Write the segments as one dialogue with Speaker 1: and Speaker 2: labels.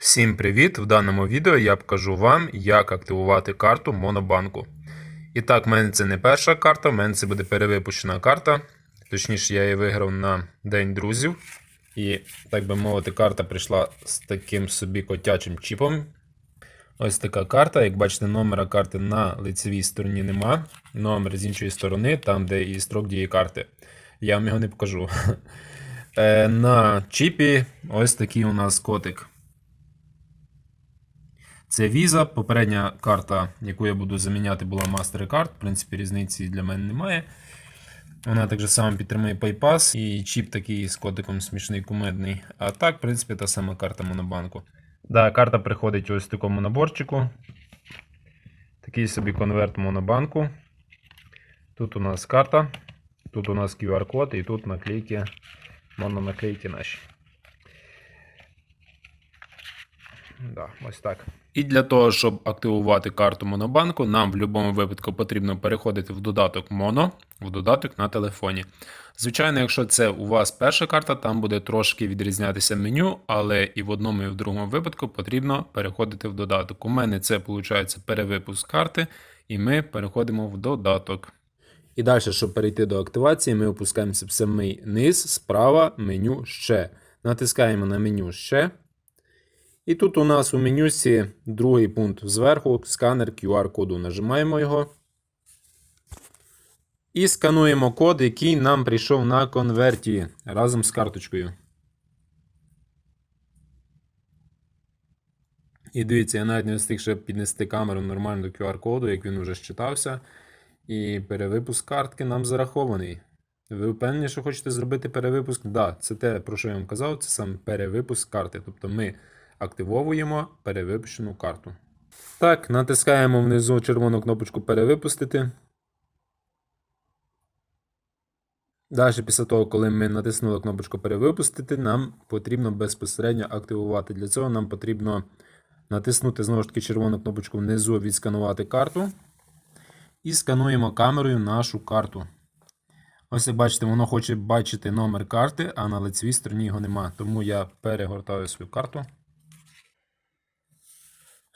Speaker 1: Всім привіт! В даному відео я покажу вам, як активувати карту Монобанку. І так, в мене це не перша карта, в мене це буде перевипущена карта. Точніше, я її виграв на День друзів. І, так би мовити, карта прийшла з таким собі котячим чіпом. Ось така карта. Як бачите, номера карти на лицевій стороні нема. Номер з іншої сторони, там, де і строк дії карти. Я вам його не покажу. Е, На чіпі ось такий у нас котик. Це Visa. Попередня карта, яку я буду заміняти, була MasterCard. В принципі, різниці для мене немає. Вона так же само підтримує PayPass і чіп такий з котиком смішний кумедний. А так, в принципі, та сама карта Монобанку. Да, карта приходить ось в такому наборчику. Такий собі конверт Монобанку. Тут у нас карта, тут у нас QR-код і тут наклейки, мононаклейки наші. Да, ось так. І для того, щоб активувати карту Монобанку, нам в будь-якому випадку потрібно переходити в додаток Моно, в додаток на телефоні. Звичайно, якщо це у вас перша карта, там буде трошки відрізнятися меню, але і в одному, і в другому випадку потрібно переходити в додаток. У мене це виходить перевипуск карти, і ми переходимо в додаток. І далі, щоб перейти до активації, ми опускаємося в самий низ, справа, меню ще. Натискаємо на меню ще. І тут у нас у менюсі другий пункт зверху, сканер QR-коду. Нажимаємо його. І скануємо код, який нам прийшов на конверті разом з карточкою. І дивіться, я навіть не встиг ще піднести камеру нормально до QR-коду, як він уже щитався. І перевипуск картки нам зарахований. Ви впевнені, що хочете зробити перевипуск? Так, да, це те, про що я вам казав, це саме перевипуск карти. Тобто ми активовуємо перевипущену карту. Так, натискаємо внизу червону кнопочку перевипустити. Далі, після того, коли ми натиснули кнопочку перевипустити, нам потрібно безпосередньо активувати. Для цього нам потрібно натиснути знову ж таки червону кнопочку внизу відсканувати карту. І скануємо камерою нашу карту. Ось як бачите, воно хоче бачити номер карти, а на лицевій стороні його нема. Тому я перегортаю свою карту.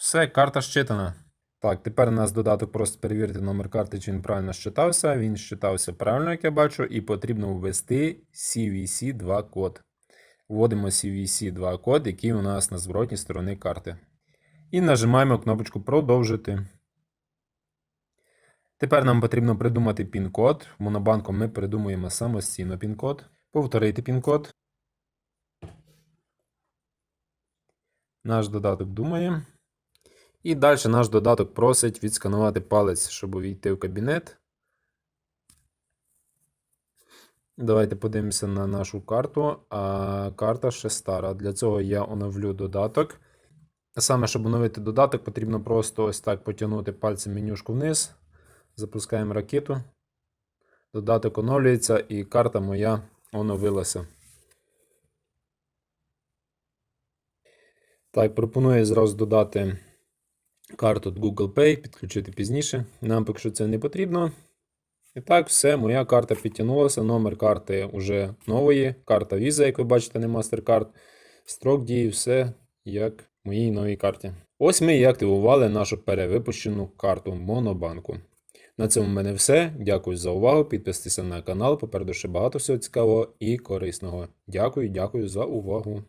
Speaker 1: Все, карта щитана. Так, тепер у нас додаток просто перевірити номер карти, чи він правильно щитався. Він щитався правильно, як я бачу, і потрібно ввести CVC2 код. Вводимо CVC2 код, який у нас на зворотній стороні карти. І нажимаємо кнопочку Продовжити. Тепер нам потрібно придумати пін-код. В Монобанку ми придумуємо самостійно пін-код. Повторити пін-код. Наш додаток думає. І далі наш додаток просить відсканувати палець, щоб увійти в кабінет. Давайте подивимося на нашу карту. А карта ще стара. Для цього я оновлю додаток. Саме, щоб оновити додаток, потрібно просто ось так потягнути пальцем менюшку вниз. Запускаємо ракету. Додаток оновлюється, і карта моя оновилася. Так, пропоную зразу додати карту Google Pay, підключити пізніше. Нам поки що це не потрібно. І так, все, моя карта підтягнулася. Номер карти вже нової. Карта Visa, як ви бачите, не MasterCard. Строк дії, все як в моїй новій карті. Ось ми і активували нашу перевипущену карту Монобанку. На цьому в мене все. Дякую за увагу. Підписуйтесь на канал. Попереду ще багато всього цікавого і корисного. Дякую, дякую за увагу.